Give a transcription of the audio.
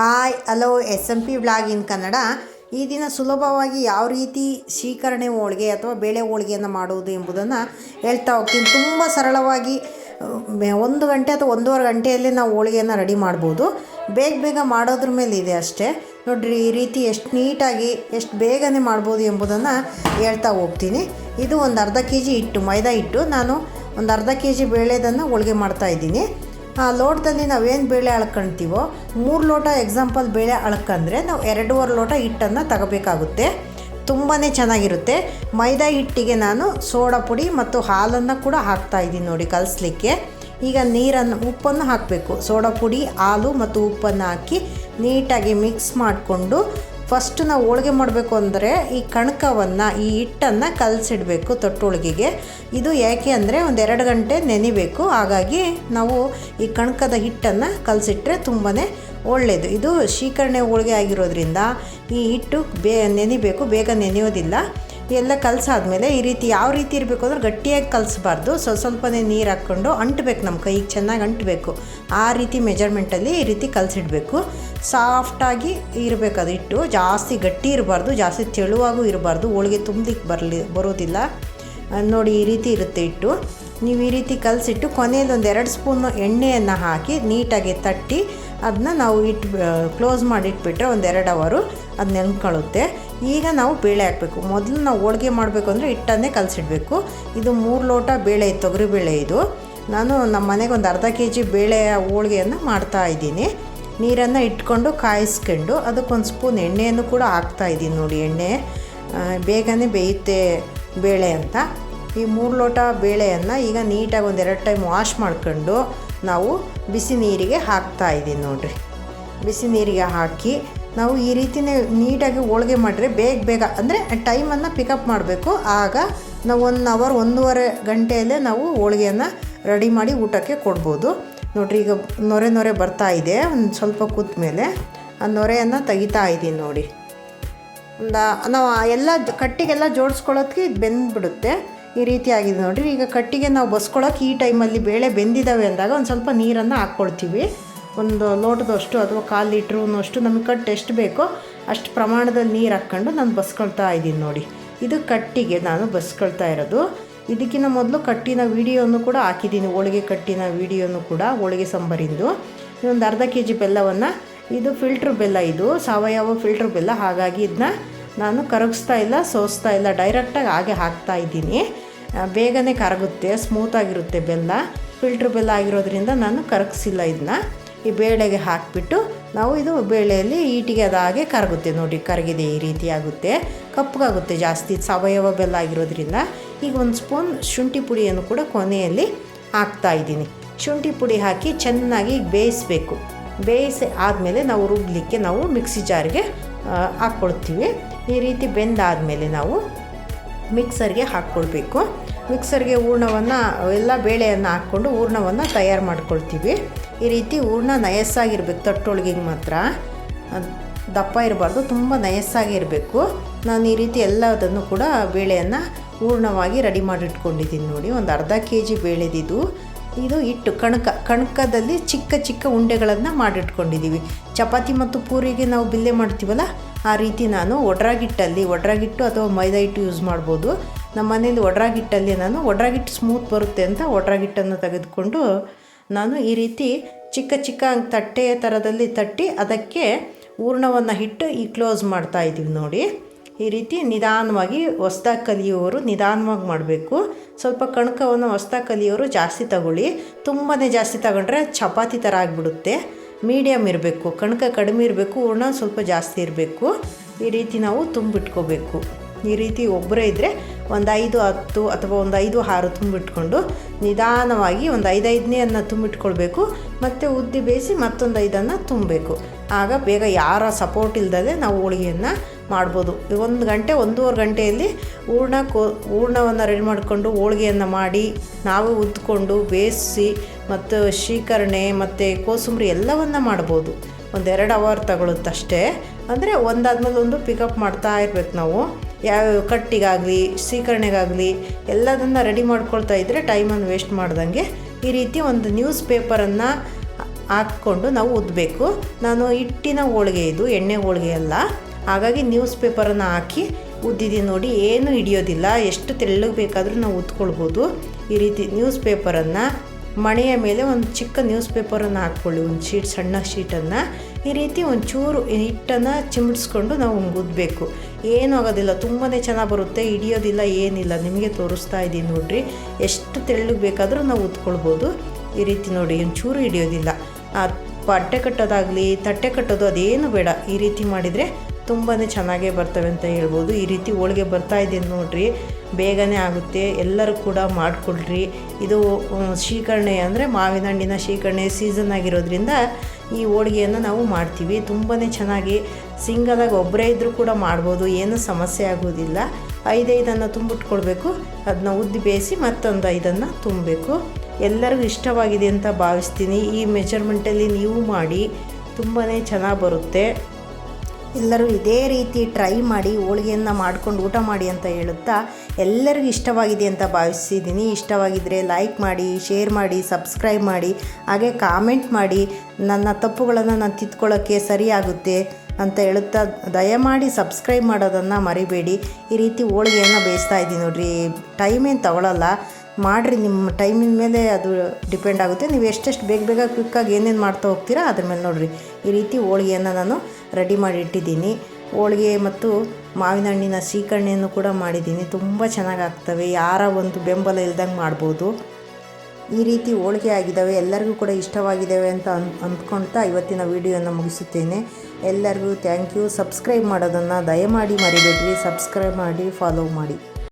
Hi, hello, S M P blog in Kannada. ಈ ದಿನ ಸುಲಭವಾಗಿ ಯಾವ ರೀತಿ ಶೀಕರಣೆ ಹೋಳಿಗೆ ಅಥವಾ ಬೇಳೆ ಹೋಳಿಗೆಯನ್ನು ಮಾಡುವುದು ಎಂಬುದನ್ನು ಹೇಳ್ತಾ ಹೋಗ್ತೀನಿ. ತುಂಬ ಸರಳವಾಗಿ ಒಂದು ಗಂಟೆ ಅಥವಾ ಒಂದೂವರೆ ಗಂಟೆಯಲ್ಲಿ ನಾವು ಹೋಳಿಗೆಯನ್ನು ರೆಡಿ ಮಾಡ್ಬೋದು. ಬೇಗ ಬೇಗ ಮಾಡೋದ್ರ ಮೇಲೆ ಇದೆ ಅಷ್ಟೇ. ನೋಡಿರಿ, ಈ ರೀತಿ ಎಷ್ಟು ನೀಟಾಗಿ, ಎಷ್ಟು ಬೇಗನೆ ಮಾಡ್ಬೋದು ಎಂಬುದನ್ನು ಹೇಳ್ತಾ ಹೋಗ್ತೀನಿ. ಇದು ಒಂದು ಅರ್ಧ ಕೆ ಜಿ ಹಿಟ್ಟು, ಮೈದಾ ಹಿಟ್ಟು. ನಾನು ಒಂದು ಅರ್ಧ ಕೆ ಜಿ ಬೇಳೆದನ್ನು ಹೋಳಿಗೆ ಮಾಡ್ತಾಯಿದ್ದೀನಿ ಲೋಟದಲ್ಲಿ ನಾವೇನು ಬೇಳೆ ಅಳ್ಕೊಳ್ತೀವೋ ಮೂರು ಲೋಟ ಎಕ್ಸಾಂಪಲ್ ಬೇಳೆ ಅಳ್ಕಂದ್ರೆ ನಾವು ಎರಡೂವರೆ ಲೋಟ ಹಿಟ್ಟನ್ನು ತಗೋಬೇಕಾಗುತ್ತೆ. ತುಂಬಾ ಚೆನ್ನಾಗಿರುತ್ತೆ. ಮೈದಾ ಹಿಟ್ಟಿಗೆ ನಾನು ಸೋಡಾ ಪುಡಿ ಮತ್ತು ಹಾಲನ್ನು ಕೂಡ ಹಾಕ್ತಾ ಇದ್ದೀನಿ ನೋಡಿ ಕಲಿಸ್ಲಿಕ್ಕೆ. ಈಗ ನೀರನ್ನು, ಉಪ್ಪನ್ನು ಹಾಕಬೇಕು. ಸೋಡಾ ಪುಡಿ, ಹಾಲು ಮತ್ತು ಉಪ್ಪನ್ನು ಹಾಕಿ ನೀಟಾಗಿ ಮಿಕ್ಸ್ ಮಾಡಿಕೊಂಡು ಫಸ್ಟ್ ನಾವು ಹೋಳಿಗೆ ಮಾಡಬೇಕು ಅಂದರೆ ಈ ಕಣಕವನ್ನು, ಈ ಹಿಟ್ಟನ್ನು ಕಲಸಿಡಬೇಕು ತೊಟ್ಟೋಳಿಗೆಗೆ. ಇದು ಯಾಕೆ ಅಂದರೆ ಒಂದೆರಡು ಗಂಟೆ ನೆನಿಬೇಕು. ಹಾಗಾಗಿ ನಾವು ಈ ಕಣಕದ ಹಿಟ್ಟನ್ನು ಕಲಸಿಟ್ರೆ ತುಂಬಾ ಒಳ್ಳೆಯದು ಇದು ಶೀಕರಣೆ ಹೋಳಿಗೆ ಆಗಿರೋದ್ರಿಂದ ಈ ಹಿಟ್ಟು ಬೇ ನೆನಿಬೇಕು, ಬೇಗ ನೆನೆಯೋದಿಲ್ಲ. ಎಲ್ಲ ಕಲಸಾದ್ಮೇಲೆ ಈ ರೀತಿ ಯಾವ ರೀತಿ ಇರಬೇಕು ಅಂದ್ರೆ ಗಟ್ಟಿಯಾಗಿ ಕಲಿಸ್ಬಾರ್ದು. ಸ್ವಲ್ಪ ಸ್ವಲ್ಪನೇ ನೀರು ಹಾಕ್ಕೊಂಡು ಅಂಟಬೇಕು ನಮ್ಮ ಕೈಗೆ, ಚೆನ್ನಾಗಿ ಅಂಟಬೇಕು. ಆ ರೀತಿ ಮೆಜರ್ಮೆಂಟಲ್ಲಿ ಈ ರೀತಿ ಕಲಸಿಡಬೇಕು. ಸಾಫ್ಟಾಗಿ ಇರಬೇಕು ಅದು ಹಿಟ್ಟು. ಜಾಸ್ತಿ ಗಟ್ಟಿ ಇರಬಾರ್ದು, ಜಾಸ್ತಿ ತೆಳುವಾಗೂ ಇರಬಾರ್ದು. ಹೋಳಿಗೆ ತುಂಬಲಿಕ್ಕೆ ಬರಲಿ, ಬರೋದಿಲ್ಲ. ನೋಡಿ ಈ ರೀತಿ ಇರುತ್ತೆ ಹಿಟ್ಟು. ನೀವು ಈ ರೀತಿ ಕಲಸಿಟ್ಟು ಕೊನೆಯಲ್ಲಿ ಒಂದು ಎರಡು ಸ್ಪೂನು ಎಣ್ಣೆಯನ್ನು ಹಾಕಿ ನೀಟಾಗಿ ತಟ್ಟಿ ಅದನ್ನ ನಾವು ಇಟ್ಟು ಕ್ಲೋಸ್ ಮಾಡಿ ಇಟ್ಬಿಟ್ರೆ ಒಂದು ಎರಡು ಅವರು ಅದು ನೆನ್ಕೊಳ್ಳುತ್ತೆ ಈಗ ನಾವು ಬೇಳೆ ಹಾಕಬೇಕು. ಮೊದಲು ನಾವು ಹೋಳಿಗೆ ಮಾಡಬೇಕು ಅಂದರೆ ಹಿಟ್ಟನ್ನೇ ಕಲಸಿಡಬೇಕು. ಇದು ಮೂರು ಲೋಟ ಬೇಳೆ, ತೊಗರಿ ಬೇಳೆ ಇದು. ನಾನು ನಮ್ಮ ಮನೆಗೆ ಒಂದು ಅರ್ಧ ಕೆ ಜಿ ಬೇಳೆಯ ಹೋಳಿಗೆಯನ್ನು ಮಾಡ್ತಾ ಇದ್ದೀನಿ. ನೀರನ್ನು ಇಟ್ಕೊಂಡು ಕಾಯಿಸ್ಕೊಂಡು ಅದಕ್ಕೊಂದು ಸ್ಪೂನ್ ಎಣ್ಣೆಯನ್ನು ಕೂಡ ಹಾಕ್ತಾ ಇದ್ದೀನಿ ನೋಡಿ ಎಣ್ಣೆ. ಬೇಗನೆ ಬೇಯುತ್ತೆ ಬೇಳೆ ಅಂತ. ಈ ಮೂರು ಲೋಟ ಬೇಳೆಯನ್ನು ಈಗ ನೀಟಾಗಿ ಒಂದೆರಡು ಟೈಮ್ ವಾಶ್ ಮಾಡ್ಕೊಂಡು ನಾವು ಬಿಸಿ ನೀರಿಗೆ ಹಾಕ್ತಾ ಇದ್ದೀವಿ ನೋಡಿರಿ. ಬಿಸಿ ನೀರಿಗೆ ಹಾಕಿ ನಾವು ಈ ರೀತಿನೇ ನೀಟಾಗಿ ಹೋಳಿಗೆ ಮಾಡಿದ್ರೆ ಬೇಗ ಬೇಗ, ಅಂದರೆ ಟೈಮನ್ನು ಪಿಕಪ್ ಮಾಡಬೇಕು. ಆಗ ನಾವು ಒನ್ ಅವರ್ ಒಂದೂವರೆ ಗಂಟೆಯಲ್ಲೇ ನಾವು ಹೋಳಿಗೆಯನ್ನು ರೆಡಿ ಮಾಡಿ ಊಟಕ್ಕೆ ಕೊಡ್ಬೋದು. ನೋಡಿರಿ, ಈಗ ನೊರೆ ನೊರೆ ಬರ್ತಾ ಇದೆ, ಒಂದು ಸ್ವಲ್ಪ ಕೂತ ಮೇಲೆ ಆ ನೊರೆಯನ್ನು ತೆಗಿತಾ ಇದ್ದೀನಿ ನೋಡಿ. ಒಂದು ನಾವು ಎಲ್ಲ ಕಟ್ಟಿಗೆಲ್ಲ ಜೋಡಿಸ್ಕೊಳ್ಳೋದಕ್ಕೆ ಇದು ಬೆಂದ್ಬಿಡುತ್ತೆ. ಈ ರೀತಿ ಆಗಿದೆ ನೋಡಿರಿ. ಈಗ ಕಟ್ಟಿಗೆ ನಾವು ಬಸ್ಕೊಳ್ಳೋಕೆ ಈ ಟೈಮಲ್ಲಿ ಬೇಳೆ ಬೆಂದಿದ್ದಾವೆ ಅಂದಾಗ ಒಂದು ಸ್ವಲ್ಪ ನೀರನ್ನು ಹಾಕ್ಕೊಳ್ತೀವಿ. ಒಂದು ಲೋಟದಷ್ಟು ಅಥವಾ ಕಾಲು ಲೀಟ್ರುನಷ್ಟು ನಮಗೆ ಕಟ್ಟು ಎಷ್ಟು ಬೇಕೋ ಅಷ್ಟು ಪ್ರಮಾಣದಲ್ಲಿ ನೀರು ಹಾಕ್ಕೊಂಡು ನಾನು ಬಸ್ಕೊಳ್ತಾ ಇದ್ದೀನಿ ನೋಡಿ. ಇದು ಕಟ್ಟಿಗೆ ನಾನು ಬಸ್ಕೊಳ್ತಾ ಇರೋದು. ಇದಕ್ಕಿಂತ ಮೊದಲು ಕಟ್ಟಿನ ವೀಡಿಯೋನು ಕೂಡ ಹಾಕಿದ್ದೀನಿ. ಹೋಳಿಗೆ ಕಟ್ಟಿನ ವೀಡಿಯೋನು ಕೂಡ, ಹೋಳಿಗೆ ಸಾಂಬಾರಿಂದು. ಒಂದು ಅರ್ಧ ಕೆ ಜಿ ಬೆಲ್ಲವನ್ನು ಇದು ಫಿಲ್ಟ್ರ್ ಬೆಲ್ಲ ಇದು. ಸಾವಯವ ಫಿಲ್ಟ್ರ್ ಬೆಲ್ಲ. ಹಾಗಾಗಿ ಇದನ್ನ ನಾನು ಕರಗಿಸ್ತಾ ಇಲ್ಲ, ಸೋಸ್ತಾ ಇಲ್ಲ. ಡೈರೆಕ್ಟಾಗಿ ಹಾಗೆ ಹಾಕ್ತಾ ಇದ್ದೀನಿ. ಬೇಗನೆ ಕರಗುತ್ತೆ ಸ್ಮೂತಾಗಿರುತ್ತೆ ಬೆಲ್ಲ. ಫಿಲ್ಟ್ರ್ ಬೆಲ್ಲ ಆಗಿರೋದ್ರಿಂದ ನಾನು ಕರಗಿಸಿಲ್ಲ ಇದನ್ನ ಈ ಬೇಳೆಗೆ ಹಾಕಿಬಿಟ್ಟು ನಾವು ಇದು ಬೇಳೆಯಲ್ಲಿ ಈಟಿಗೆ ಅದಾಗೆ ಕರಗುತ್ತೆ ನೋಡಿ. ಕರಗಿದೆ ಈ ರೀತಿ ಆಗುತ್ತೆ. ಕಪ್ಪಗಾಗುತ್ತೆ ಜಾಸ್ತಿ ಸಾವಯವ ಬೆಲ್ಲ ಆಗಿರೋದ್ರಿಂದ. ಈಗ ಒಂದು ಸ್ಪೂನ್ ಶುಂಠಿ ಪುಡಿಯನ್ನು ಕೂಡ ಕೊನೆಯಲ್ಲಿ ಹಾಕ್ತಾ ಇದ್ದೀನಿ. ಶುಂಠಿ ಪುಡಿ ಹಾಕಿ ಚೆನ್ನಾಗಿ ಬೇಯಿಸಬೇಕು. ಬೇಯಿಸಿ ಆದಮೇಲೆ ನಾವು ರುಬ್ಬಲಿಕ್ಕೆ ನಾವು ಮಿಕ್ಸಿ ಜಾರ್ಗೆ ಹಾಕ್ಕೊಳ್ತೀವಿ. ಈ ರೀತಿ ಬೆಂದಾದಮೇಲೆ ನಾವು ಮಿಕ್ಸರ್ಗೆ ಹಾಕ್ಕೊಳ್ಬೇಕು. ಮಿಕ್ಸರ್ಗೆ ಹೂರ್ಣವನ್ನು, ಎಲ್ಲ ಬೇಳೆಯನ್ನು ಹಾಕ್ಕೊಂಡು ಹೂರ್ಣವನ್ನು ತಯಾರು ಮಾಡ್ಕೊಳ್ತೀವಿ. ಈ ರೀತಿ ಹೂರ್ಣ ನಯಸ್ಸಾಗಿರ್ಬೇಕು, ತಟ್ಟೊಳಗಿಗೆ ಮಾತ್ರ. ದಪ್ಪ ಇರಬಾರ್ದು, ತುಂಬ ನಯಸ್ಸಾಗಿರಬೇಕು. ನಾನು ಈ ರೀತಿ ಎಲ್ಲದನ್ನು ಕೂಡ ಬೇಳೆಯನ್ನು ಹೂರ್ಣವಾಗಿ ರೆಡಿ ಮಾಡಿಟ್ಕೊಂಡಿದ್ದೀನಿ ನೋಡಿ, ಒಂದು ಅರ್ಧ ಕೆ ಜಿ ಬೇಳೆದಿದು. ಇದು ಹಿಟ್ಟು. ಕಣಕ, ಕಣಕದಲ್ಲಿ ಚಿಕ್ಕ ಚಿಕ್ಕ ಉಂಡೆಗಳನ್ನು ಮಾಡಿಟ್ಕೊಂಡಿದ್ದೀವಿ ಚಪಾತಿ ಮತ್ತು ಪೂರಿಗೆ ನಾವು ಬಿಲ್ಲೆ ಮಾಡ್ತೀವಲ್ಲ, ಆ ರೀತಿ ನಾನು ಒಡ್ರಾಗಿಟ್ಟಲ್ಲಿ, ಒಡ್ರಾಗಿಟ್ಟು ಅಥವಾ ಮೈದಾ ಹಿಟ್ಟು ಯೂಸ್ ಮಾಡ್ಬೋದು. ನಮ್ಮ ಮನೇಲಿ ಒಡ್ರಾಗಿಟ್ಟಲ್ಲಿ ನಾನು ಒಡ್ರಾಗಿಟ್ಟು ಸ್ಮೂತ್ ಬರುತ್ತೆ ಅಂತ ಒಡ್ರಾಗಿಟ್ಟನ್ನು ತೆಗೆದುಕೊಂಡು ನಾನು ಈ ರೀತಿ ಚಿಕ್ಕ ಚಿಕ್ಕ ತಟ್ಟೆಯ ಥರದಲ್ಲಿ ತಟ್ಟಿ ಅದಕ್ಕೆ ಹೂರ್ಣವನ್ನು ಹಿಟ್ಟು ಈ ಕ್ಲೋಸ್ ಮಾಡ್ತಾ ಇದ್ದೀವಿ ನೋಡಿ. ಈ ರೀತಿ ನಿಧಾನವಾಗಿ ಹೊಸ್ದಾಗಿ ಕಲಿಯೋರು ನಿಧಾನವಾಗಿ ಮಾಡಬೇಕು. ಸ್ವಲ್ಪ ಕಣಕವನ್ನು ಹೊಸ್ದಾಗಿ ಕಲಿಯೋರು ಜಾಸ್ತಿ ತಗೊಳ್ಳಿ. ತುಂಬಾ ಜಾಸ್ತಿ ತಗೊಂಡ್ರೆ ಚಪಾತಿ ಥರ ಆಗಿಬಿಡುತ್ತೆ. ಮೀಡಿಯಮ್ ಇರಬೇಕು. ಕಣಕ ಕಡಿಮೆ ಇರಬೇಕು. ಹೂರ್ಣ ಸ್ವಲ್ಪ ಜಾಸ್ತಿ ಇರಬೇಕು. ಈ ರೀತಿ ನಾವು ತುಂಬಿಟ್ಕೋಬೇಕು. ಈ ರೀತಿ ಒಬ್ಬರೇ ಇದ್ದರೆ ಒಂದು ಐದು ಹತ್ತು ಅಥವಾ ಒಂದು ಐದು ಆರು ತುಂಬಿಟ್ಕೊಂಡು ನಿಧಾನವಾಗಿ ಒಂದು ಐದೈದನೇ ಅನ್ನ ತುಂಬಿಟ್ಕೊಳ್ಬೇಕು. ಮತ್ತು ಉದ್ದಿ ಬೇಯಿಸಿ ಮತ್ತೊಂದು ಐದನ್ನು ತುಂಬಬೇಕು. ಆಗ ಬೇಗ ಯಾರ ಸಪೋರ್ಟ್ ಇಲ್ಲದೆ ನಾವು ಹೋಳಿಗೆಯನ್ನು ಮಾಡ್ಬೋದು. ಒಂದು ಗಂಟೆ, ಒಂದೂವರೆ ಗಂಟೆಯಲ್ಲಿ ಹೂರ್ಣ ಕೋ, ಹೂರ್ಣವನ್ನು ರೆಡಿ ಮಾಡಿಕೊಂಡು ಹೋಳಿಗೆಯನ್ನು ಮಾಡಿ, ನಾವು ಉದ್ಕೊಂಡು ಬೇಯಿಸಿ ಮತ್ತು ಶೀಕರಣೆ ಮತ್ತು ಕೋಸುಂಬರಿ ಎಲ್ಲವನ್ನು ಮಾಡ್ಬೋದು. ಒಂದೆರಡು ಅವರ್ ತಗೊಳುತ್ತಷ್ಟೇ. ಅಂದರೆ ಒಂದಾದ್ಮೇಲೆ ಒಂದು ಪಿಕಪ್ ಮಾಡ್ತಾ ಇರ್ಬೇಕು ನಾವು. ಯಾವ, ಕಟ್ಟಿಗಾಗಲಿ, ಶೀಕರಣೆಗಾಗಲಿ ಎಲ್ಲದನ್ನು ರೆಡಿ ಮಾಡ್ಕೊಳ್ತಾ ಇದ್ದರೆ ಟೈಮನ್ನು ವೇಸ್ಟ್ ಮಾಡ್ದಂಗೆ ಈ ರೀತಿ ಒಂದು ನ್ಯೂಸ್ ಪೇಪರನ್ನು ಹಾಕ್ಕೊಂಡು ನಾವು ಉದ್ದಬೇಕು ನಾನು ಹಿಟ್ಟಿನ ಹೋಳಿಗೆ ಇದು, ಎಣ್ಣೆ ಹೋಳಿಗೆ ಅಲ್ಲ. ಹಾಗಾಗಿ ನ್ಯೂಸ್ ಪೇಪರನ್ನು ಹಾಕಿ ಉದ್ದಿದ್ದೀನಿ ನೋಡಿ, ಏನು ಹಿಡಿಯೋದಿಲ್ಲ. ಎಷ್ಟು ತೆಳ್ಳಗೆ ಬೇಕಾದರೂ ನಾವು ಉದ್ಕೊಳ್ಬೋದು ಈ ರೀತಿ ನ್ಯೂಸ್ ಪೇಪರನ್ನು ಮಣೆಯ ಮೇಲೆ ಒಂದು ಚಿಕ್ಕ ನ್ಯೂಸ್ ಪೇಪರನ್ನು ಹಾಕ್ಕೊಳ್ಳಿ, ಒಂದು ಶೀಟ್, ಸಣ್ಣ ಶೀಟನ್ನು ಈ ರೀತಿ ಒಂಚೂರು ಹಿಟ್ಟನ್ನು ಚಿಮಿಡ್ಸ್ಕೊಂಡು ನಾವು ಹಿಂಗೆ ಉದ್ದಬೇಕು ಏನೂ ಆಗೋದಿಲ್ಲ ತುಂಬಾ ಚೆನ್ನಾಗಿ ಬರುತ್ತೆ. ಹಿಡಿಯೋದಿಲ್ಲ, ಏನಿಲ್ಲ. ನಿಮಗೆ ತೋರಿಸ್ತಾ ಇದ್ದೀನಿ ನೋಡಿರಿ. ಎಷ್ಟು ತೆಳ್ಳಗೆ ಬೇಕಾದರೂ ನಾವು ಉತ್ಕೊಳ್ಬೋದು. ಈ ರೀತಿ ನೋಡಿ, ಒಂಚೂರು ಹಿಡಿಯೋದಿಲ್ಲ. ಬಟ್ಟೆ ಕಟ್ಟೋದಾಗಲಿ, ತಟ್ಟೆ ಕಟ್ಟೋದು ಅದೇನು ಬೇಡ. ಈ ರೀತಿ ಮಾಡಿದರೆ ತುಂಬಾ ಚೆನ್ನಾಗೇ ಬರ್ತವೆ ಅಂತ ಹೇಳ್ಬೋದು. ಈ ರೀತಿ ಹೋಳಿಗೆ ಬರ್ತಾ ಇದೆ ನೋಡಿರಿ. ಬೇಗನೆ ಆಗುತ್ತೆ. ಎಲ್ಲರೂ ಕೂಡ ಮಾಡಿಕೊಳ್ಳ್ರಿ ಇದು ಶೀಕರಣೆ ಅಂದರೆ ಮಾವಿನ ಹಣ್ಣಿನ ಶೀಕರಣೆ ಸೀಸನ್ ಆಗಿರೋದ್ರಿಂದ ಈ ಹೋಳಿಗೆಯನ್ನು ನಾವು ಮಾಡ್ತೀವಿ. ತುಂಬಾ ಚೆನ್ನಾಗಿ ಸಿಂಗಲಾಗಿ ಒಬ್ಬರೇ ಇದ್ದರೂ ಕೂಡ ಮಾಡ್ಬೋದು. ಏನೂ ಸಮಸ್ಯೆ ಆಗೋದಿಲ್ಲ. ಐದೈದನ್ನು ತುಂಬಿಟ್ಕೊಳ್ಬೇಕು. ಅದನ್ನ ಉದ್ದಿ ಬೇಯಿಸಿ ಮತ್ತೊಂದು ಐದನ್ನು ತುಂಬಬೇಕು. ಎಲ್ಲರಿಗೂ ಇಷ್ಟವಾಗಿದೆ ಅಂತ ಭಾವಿಸ್ತೀನಿ. ಈ ಮೆಜರ್ಮೆಂಟಲ್ಲಿ ನೀವು ಮಾಡಿ ತುಂಬಾ ಚೆನ್ನಾಗಿ ಬರುತ್ತೆ. ಎಲ್ಲರೂ ಇದೇ ರೀತಿ ಟ್ರೈ ಮಾಡಿ, ಹೋಳಿಗೆಯನ್ನು ಮಾಡ್ಕೊಂಡು ಊಟ ಮಾಡಿ ಅಂತ ಹೇಳುತ್ತಾ ಎಲ್ಲರಿಗೂ ಇಷ್ಟವಾಗಿದೆ ಅಂತ ಭಾವಿಸಿದ್ದೀನಿ ಇಷ್ಟವಾಗಿದ್ದರೆ ಲೈಕ್ ಮಾಡಿ ಶೇರ್ ಮಾಡಿ ಸಬ್ಸ್ಕ್ರೈಬ್ ಮಾಡಿ, ಹಾಗೆ ಕಾಮೆಂಟ್ ಮಾಡಿ. ನನ್ನ ತಪ್ಪುಗಳನ್ನು ನಾನು ತಿದ್ಕೊಳ್ಳೋಕ್ಕೆ ಸರಿಯಾಗುತ್ತೆ ಅಂತ ಹೇಳುತ್ತಾ ದಯಮಾಡಿ ಸಬ್ಸ್ಕ್ರೈಬ್ ಮಾಡೋದನ್ನು ಮರಿಬೇಡಿ. ಈ ರೀತಿ ಹೋಳಿಗೆಯನ್ನು ಬೇಯಿಸ್ತಾ ಇದ್ದೀನಿ ನೋಡಿರಿ. ಟೈಮ್ ಏನು ತಗೊಳ್ಳಲ್ಲ ಮಾಡಿರಿ, ನಿಮ್ಮ ಟೈಮಿನ ಮೇಲೆ ಅದು ಡಿಪೆಂಡ್ ಆಗುತ್ತೆ. ನೀವು ಎಷ್ಟೆಷ್ಟು ಬೇಗ ಬೇಗ ಕ್ವಿಕ್ಕಾಗಿ ಏನೇನು ಮಾಡ್ತಾ ಹೋಗ್ತೀರಾ ಅದ್ರ ಮೇಲೆ ನೋಡಿರಿ. ಈ ರೀತಿ ಹೋಳಿಗೆಯನ್ನು ನಾನು ರೆಡಿ ಮಾಡಿ ಇಟ್ಟಿದ್ದೀನಿ. ಹೋಳಿಗೆ ಮತ್ತು ಮಾವಿನ ಹಣ್ಣಿನ ಸೀಕರಣೆಯನ್ನು ಕೂಡ ಮಾಡಿದ್ದೀನಿ. ತುಂಬ ಚೆನ್ನಾಗಿ ಆಗ್ತವೆ ಯಾರ ಒಂದು ಬೆಂಬಲ ಇಲ್ದಂಗೆ ಮಾಡ್ಬೋದು. ಈ ರೀತಿ ಹೋಳಿಗೆ ಆಗಿದ್ದಾವೆ. ಎಲ್ಲರಿಗೂ ಕೂಡ ಇಷ್ಟವಾಗಿದ್ದಾವೆ ಅಂತ ಅನ್ ಅಂದ್ಕೊಳ್ತಾ ಇವತ್ತಿನ ವಿಡಿಯೋನ ಮುಗಿಸುತ್ತೇನೆ. ಎಲ್ಲರಿಗೂ ಥ್ಯಾಂಕ್ ಯು ಸಬ್ಸ್ಕ್ರೈಬ್ ಮಾಡೋದನ್ನು ದಯಮಾಡಿ ಮರಿಬೇಡ್ರಿ. ಸಬ್ಸ್ಕ್ರೈಬ್ ಮಾಡಿ ಫಾಲೋ ಮಾಡಿ.